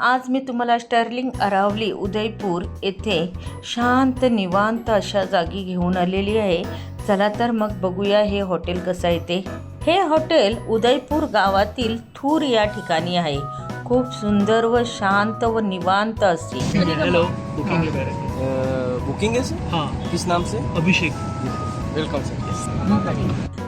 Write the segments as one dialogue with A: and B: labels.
A: आज मी तुम्हाला स्टर्लिंग अरावली उदयपूर येथे शांत निवांत अशा जागी घेऊन आलेली आहे. चला तर मग बघूया हे हॉटेल कसं आहे ते. हे हॉटेल उदयपूर गावातील थूर या ठिकाणी आहे. खूप सुंदर व शांत व निवांत असे.
B: हेलो बुकिंग है. मेरे
C: बुकिंग है सर
B: हाँ.
C: किस नाम से?
B: अभिषेक.
C: वेलकम सर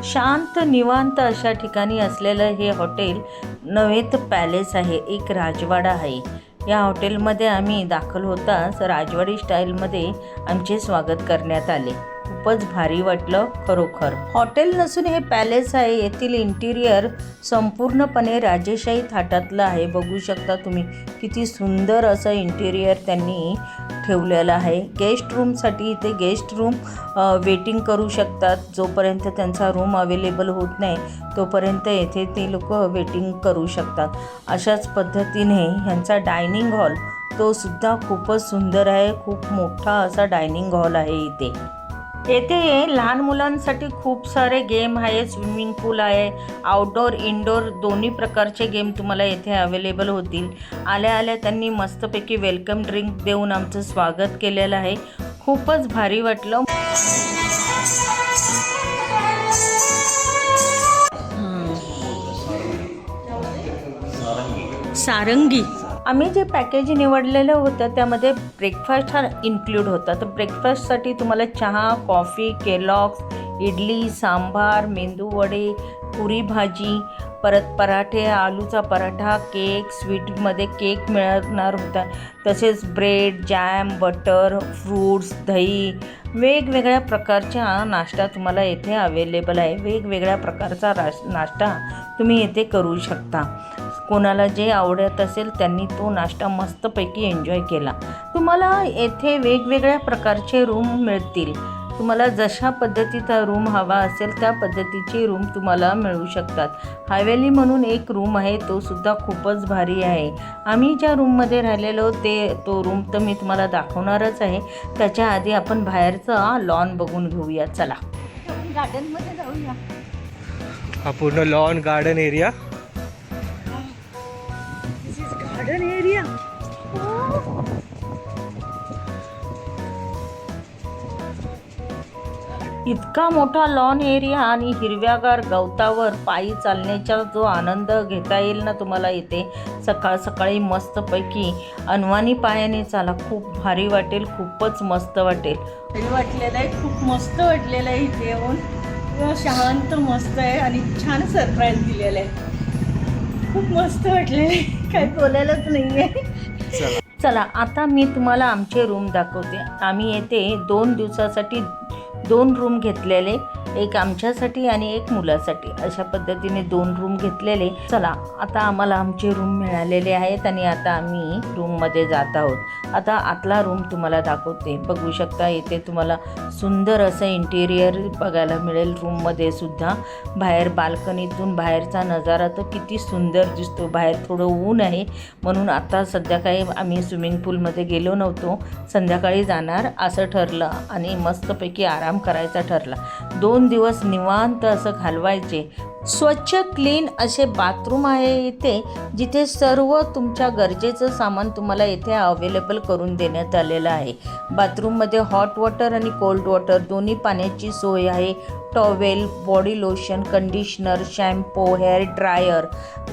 A: शांत निवांत अशा ठिकाणी असलेलं हे हॉटेल नवेत पॅलेस आहे एक राजवाडा आहे. या हॉटेलमध्ये आम्ही दाखल होताच राजवाडी स्टाईलमध्ये आमचे स्वागत करण्यात आले. खूपच भारी वाटलं खरोखर. हॉटेल नसून हे पॅलेस आहे येथील इंटिरियर संपूर्णपणे राजेशाही थाटातलं आहे. बघू शकता तुम्ही किती सुंदर असं इंटिरियर त्यांनी ठेवलेलं आहे. गेस्ट रूमसाठी इथे गेस्ट रूम वेटिंग करू शकतात. जोपर्यंत त्यांचा रूम अवेलेबल होत नाही तोपर्यंत येथे ते लोक वेटिंग करू शकतात. अशाच पद्धतीने ह्यांचा डायनिंग हॉल तो सुद्धा खूपच सुंदर आहे. खूप मोठा असा डायनिंग हॉल आहे इथे. येथे लहान मुलांसाठी खूप सारे गेम आहे स्विमिंग पूल आहे आउटडोर इनडोर दोन्ही प्रकारचे गेम तुम्हाला येथे अवेलेबल होतील. आल्या आल्या त्यांनी मस्तपैकी वेलकम ड्रिंक देऊन आमचं स्वागत केलेलं आहे. खूपच भारी वाटलं. सारंगी. आम्ही जे पॅकेज निवडलेलं होतं त्यामध्ये ब्रेकफास्ट हा इन्क्लूड होता. तर ब्रेकफास्टसाठी तुम्हाला चहा कॉफी केलॉक्स इडली सांबार मेंदूवडे पुरी भाजी परत पराठे आलूचा पराठा केक स्वीटमध्ये केक मिळणार होता. तसेच ब्रेड जॅम बटर फ्रूट्स दही वेगवेगळ्या प्रकारचा नाश्ता तुम्हाला येथे अवेलेबल आहे. वेगवेगळ्या प्रकारचा राश नाश्ता तुम्ही येथे करू शकता. कोणाला जे आवडत असेल त्यांनी तो नाश्ता मस्तपैकी एन्जॉय केला. तुम्हाला येथे वेगवेगळ्या प्रकारचे रूम मिळतील. तुम्हाला जशा पद्धतीचा रूम हवा असेल त्या पद्धतीची रूम तुम्हाला मिळू शकतात. हवेली म्हणून एक रूम आहे तो सुद्धा खूपच भारी आहे. आम्ही ज्या रूममध्ये राहिलेलो ते तो रूम तर मी तुम्हाला दाखवणारच आहे. त्याच्या आधी आपण बाहेरचा लॉन बघून घेऊया. चला. गार्डनमध्ये जाऊया.
C: हा पूर्ण लॉन गार्डन एरिया
A: इतका मोठा लॉन एरिया आणि हिरव्यागार गवतावर पायी चालण्याचा जो आनंद घेता येईल ना तुम्हाला इथे सकाळ सकाळी मस्तपैकी अनवाणी पायाने चाला. खूप भारी वाटेल खूपच मस्त वाटेल.
D: भारी वाटलेलं आहे खूप मस्त वाटलेलं आहे इथे येऊन. शांत मस्त आहे आणि छान सरप्राईज दिलेलं आहे. खूप मस्त वाटलेलं आहे. काय बोलायलाच नाही आहे
A: चला आता मी तुम्हाला आमचे रूम दाखवते. आम्ही येथे दोन दिवसासाठी दोन रूम घेतलेले. एक आमच्यासाठी आणि एक मुलासाठी. अशा पद्धतीने दोन रूम घेतलेले. चला आता आम्हाला आमचे रूम मिळालेले आहेत आणि आता आम्ही रूममध्ये जात आहोत. आता आतला रूम तुम्हाला दाखवते. बघू शकता इथे तुम्हाला सुंदर असं इंटेरियर बघायला मिळेल रूममध्ये सुद्धा. बाहेर बाल्कनीतून बाहेरचा नजारा तर किती सुंदर दिसतो. बाहेर थोडं ऊन आहे. म्हणून आता सध्या काही आम्ही स्विमिंग पूलमध्ये गेलो नव्हतो. संध्याकाळी जाणार असं ठरलं आणि मस्तपैकी आराम करायचा ठरला. दोन दिवस निवांत असं घालवायचे. स्वच्छ क्लीन असे बाथरूम आहे इथे जिथे सर्व तुमच्या गरजेचं सामान तुम्हाला इथे अवेलेबल करून देण्यात आलेलं आहे. बाथरूममध्ये हॉट वॉटर आणि कोल्ड वॉटर दोन्ही पाण्याची सोय आहे. Towel body lotion conditioner shampoo hair dryer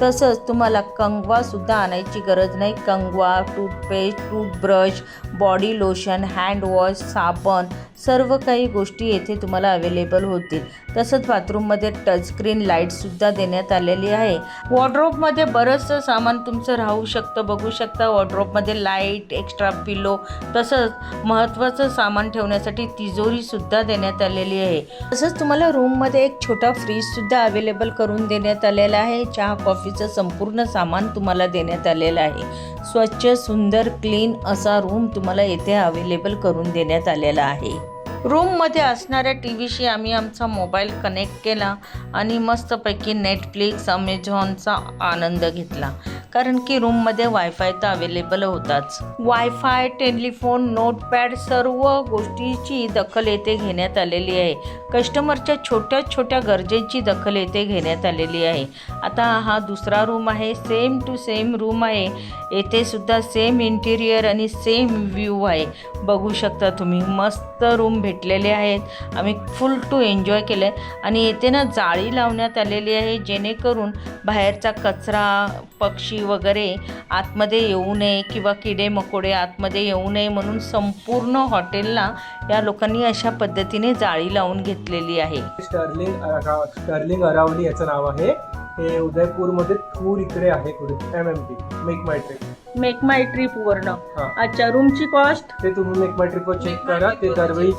A: तसंच तुम्हाला कंगवासुद्धा आणायची गरज नाही. कंगवा toothpaste toothbrush body lotion handwash साबण सर्व काही गोष्टी येथे तुम्हाला अवेलेबल होतील. तसंच बाथरूममध्ये टचस्क्रीन लाईटसुद्धा देण्यात आलेली आहे. वॉर्ड्रोपमध्ये बरंचसं सामान तुमचं राहू शकतं बघू शकता. वॉर्ड्रोपमध्ये लाइट एक्स्ट्रा पिलो तसंच महत्त्वाचं सामान ठेवण्यासाठी तिजोरीसुद्धा देण्यात आलेली आहे. तसंच तुम्हाला रूममध्ये एक छोटा फ्रीजसुद्धा अवेलेबल करून देण्यात आलेला आहे. चहा कॉफीचं संपूर्ण सामान तुम्हाला देण्यात आलेलं आहे. स्वच्छ सुंदर क्लीन असा रूम तुम्हाला येथे अवेलेबल करून देण्यात आलेला आहे. रूममध्ये असणाऱ्या टी व्हीशी आम्ही आमचा मोबाईल कनेक्ट केला आणि मस्तपैकी नेटफ्लिक्स अमेझॉनचा आनंद घेतला. कारण की रूममध्ये वायफाय तर अवेलेबल होताच. वायफाय टेलिफोन नोटपॅड सर्व गोष्टीची दखल येथे घेण्यात आलेली आहे. कस्टमरच्या छोट्या छोट्या गरजेची दखल येथे घेण्यात आलेली आहे. आता हा दुसरा रूम आहे सेम टू सेम रूम आहे. येथे सुद्धा सेम इंटिरियर आणि सेम व्ह्यू आहे. बघू शकता तुम्ही मस्त रूम भेटलेले आहेत. आम्ही फुल टू एन्जॉय केलं आहे आणि येथे ना जाळी लावण्यात आलेली आहे जेणेकरून बाहेरचा कचरा पक्षी वगैरे आतमध्ये येऊ नये किंवा किडे मकोडे आतमध्ये येऊ नये म्हणून संपूर्ण हॉटेलला या लोकांनी अशा पद्धतीने जाळी लावून घेतलेली आहे.
C: स्टर्लिंग अरा- स्टर्लिंग अरावली याचं नाव आहे. हे उदयपूरमध्ये थूर इकडे आहे कुठे? M M T MakeMyTrip
D: MakeMyTrip वरनं.
C: हा.
D: अच्छा रूमची कॉस्ट
C: ते तुम्ही मेक माय ट्रिपवर चेक करा. ते दरवेळी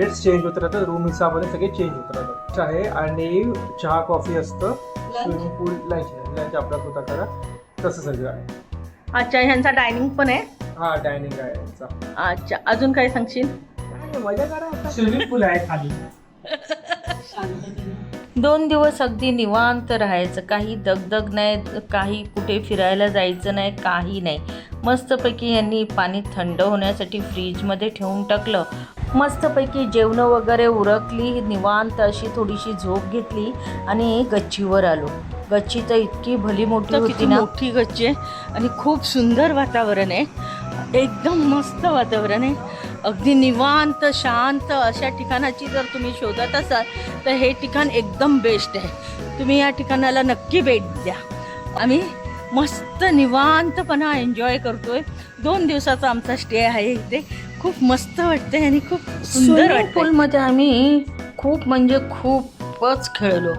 C: रेट्स चेंज होत राहतात रूम हिसाबाने सगळे चेंज होत राहतात आहे. आणि चहा कॉफी असतं. स्विमिंग पूल लंच लंच आपला स्वतः करा तसं सगळं आहे.
D: अच्छा ह्यांचा डायनिंग पण आहे?
C: हा डायनिंग आहे यांचा.
D: अच्छा अजून काय सांगशील?
C: काय मजा करा स्विमिंग पूल आहे खाली.
A: दोन दिवस अगदी निवांत राहायचं. काही दगदग नाही काही कुठे फिरायला जायचं नाही काही नाही. मस्तपैकी यांनी पाणी थंड होण्यासाठी फ्रीजमध्ये ठेवून टाकलं. मस्तपैकी जेवणं वगैरे उरकली निवांत अशी थोडीशी झोप घेतली आणि गच्चीवर आलो. गच्ची तर इतकी भली मोठी होती ना.
D: मोठी गच्ची आहे आणि खूप सुंदर वातावरण आहे. एकदम मस्त वातावरण आहे. अगदी निवांत शांत अशा ठिकाणाची जर तुम्ही शोधत असाल तर हे ठिकाण एकदम बेस्ट आहे. तुम्ही या ठिकाणाला नक्की भेट द्या. आम्ही मस्त निवांतपणा एन्जॉय करतोय. दोन दिवसाचा आमचा स्टे आहे इथे. खूप मस्त वाटतंय आणि खूप सुंदर
A: पूलमध्ये आम्ही खूप म्हणजे खूपच खेळलो.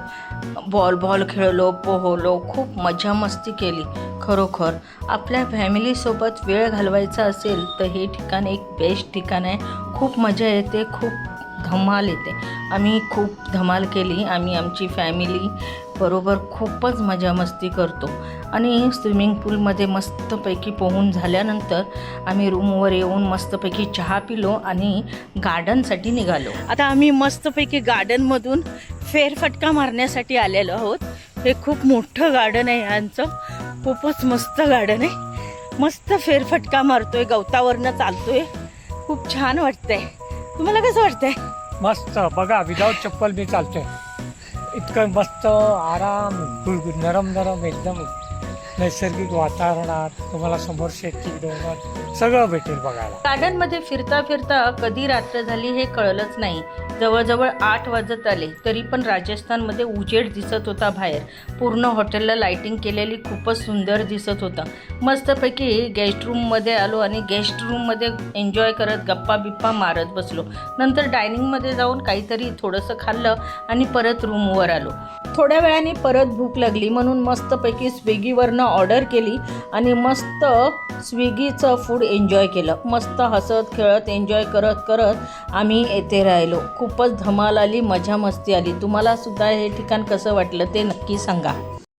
A: बॉल बॉल खेळलो पोहलो खूप मजा मस्ती केली खरोखर. आपल्या फॅमिलीसोबत वेळ घालवायचा असेल तर हे ठिकाण एक बेस्ट ठिकाण आहे. खूप मजा येते खूप धमाल येते. आम्ही खूप धमाल केली. आम्ही आमची फॅमिली बरोबर खूपच मजा मस्ती करतो. आणि स्विमिंग पूलमध्ये मस्तपैकी पोहून झाल्यानंतर आम्ही रूमवर येऊन मस्तपैकी चहा पिलो आणि गार्डनसाठी निघालो.
D: आता आम्ही मस्तपैकी गार्डनमधून फेरफटका मारण्यासाठी आलेलो आहोत. हे खूप मोठं गार्डन आहे यांचं खूपच मस्त गार्डन आहे. मस्त फेरफटका मारतोय गवतावरनं चालतोय. खूप छान वाटतंय. तुम्हाला कसं वाटतंय?
E: मस्त. बघा विदाऊट चप्पल मी चालतोय. इतकं मस्त आराम गुळगुळ नरम नरम एकदम. नैसर्गिक वातावरणात तुम्हाला समोर शेती डोंगर सगळं भेटेल बघायला.
A: गार्डनमध्ये फिरता फिरता कधी रात्र झाली हे कळलंच नाही. जवळजवळ आठ वाजत आले तरी पण राजस्थानमध्ये उजेड दिसत होता बाहेर. पूर्ण हॉटेलला लायटिंग केलेली खूपच सुंदर दिसत होतं. मस्तपैकी गेस्ट रूममध्ये आलो आणि गेस्ट रूममध्ये एन्जॉय करत गप्पा बिप्पा मारत बसलो. नंतर डायनिंगमध्ये जाऊन काहीतरी थोडंसं खाल्लं आणि परत रूमवर आलो. थोड्या वेळाने परत भूक लागली म्हणून मस्तपैकी स्विगीवरनं ऑर्डर केली आणि मस्त स्विगीचं फूड एन्जॉय केलं. मस्त हसत खेळत एन्जॉय करत करत आम्ही येथे राहिलो. खूपच धमाल आली मजा मस्ती आली. तुम्हाला सुद्धा हे ठिकाण कसं वाटलं ते नक्की सांगा.